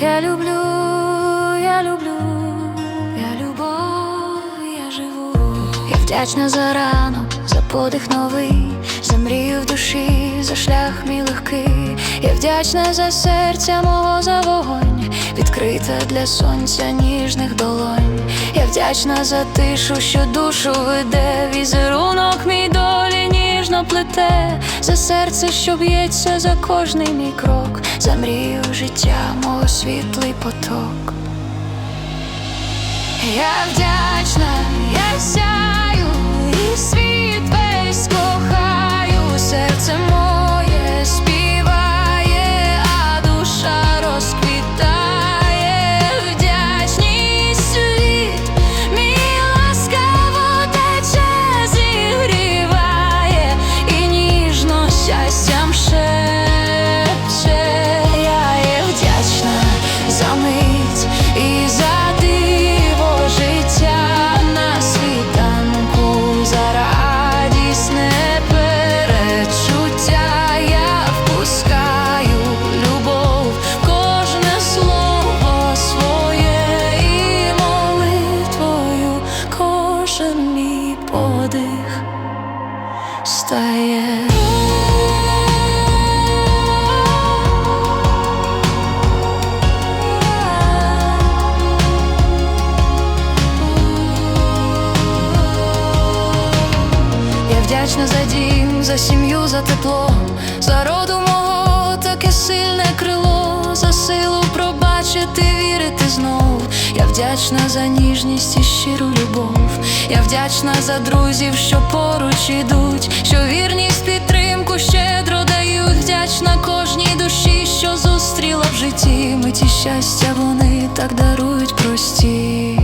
Я люблю, я люблю, я любов, я живу. Я вдячна за ранок, за подих новий, за мрію в душі, за шлях мій легкий. Я вдячна за серця мого за вогонь, відкрита для сонця ніжних долонь. Я вдячна за тишу, що душу веде, візерунок мій долі ніжно плете, за серце, що б'ється за кожний мій крок, за мрію життя, мого світлий поток. Я вдячна, я сяю, і світ стає. Вдячна за дім, за сім'ю, за тепло, за роду мого таке сильне крило, за силу пробачити, вірити вдячна за ніжність і щиру любов. Я вдячна за друзів, що поруч ідуть, що вірність підтримку щедро дають. Вдячна кожній душі, що зустріла в житті. Миті щастя вони так дарують прості.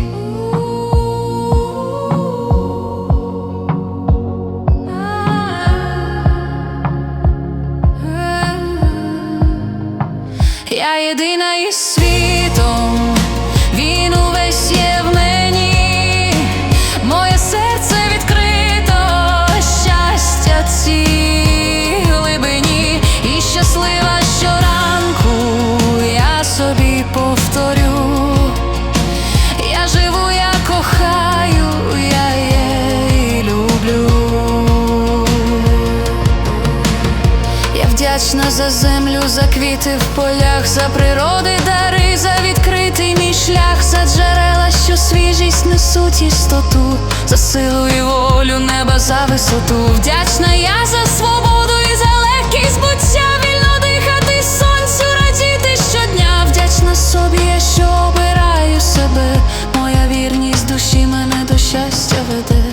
Я єдина із світом, вдячна за землю, за квіти в полях, за природи дари, за відкритий мій шлях, за джерела, що свіжість несуть істоту, за силу і волю неба, за висоту. Вдячна я за свободу і за легкість буття, вільно дихати сонцю, радіти щодня. Вдячна собі, я що обираю себе, моя вірність душі мене до щастя веде.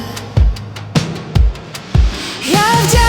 Я вдячна,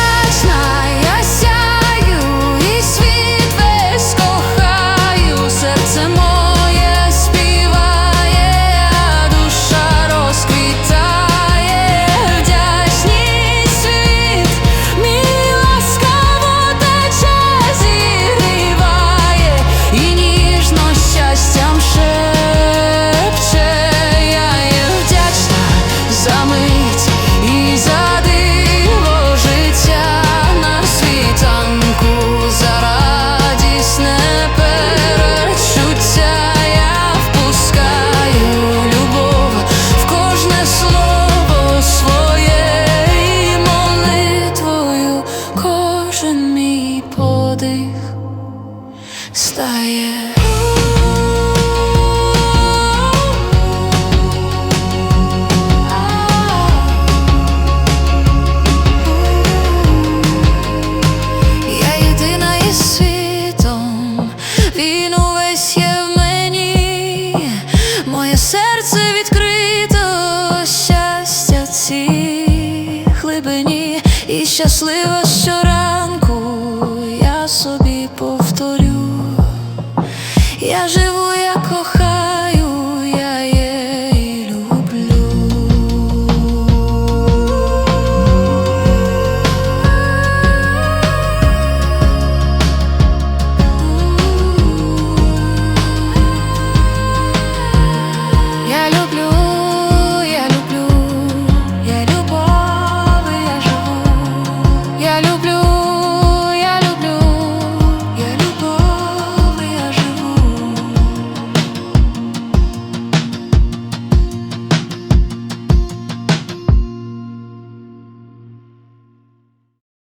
стає. Я єдина із світом, він увесь є в мені, моє серце відкрито, щастя цій глибині і щаслива. я живу.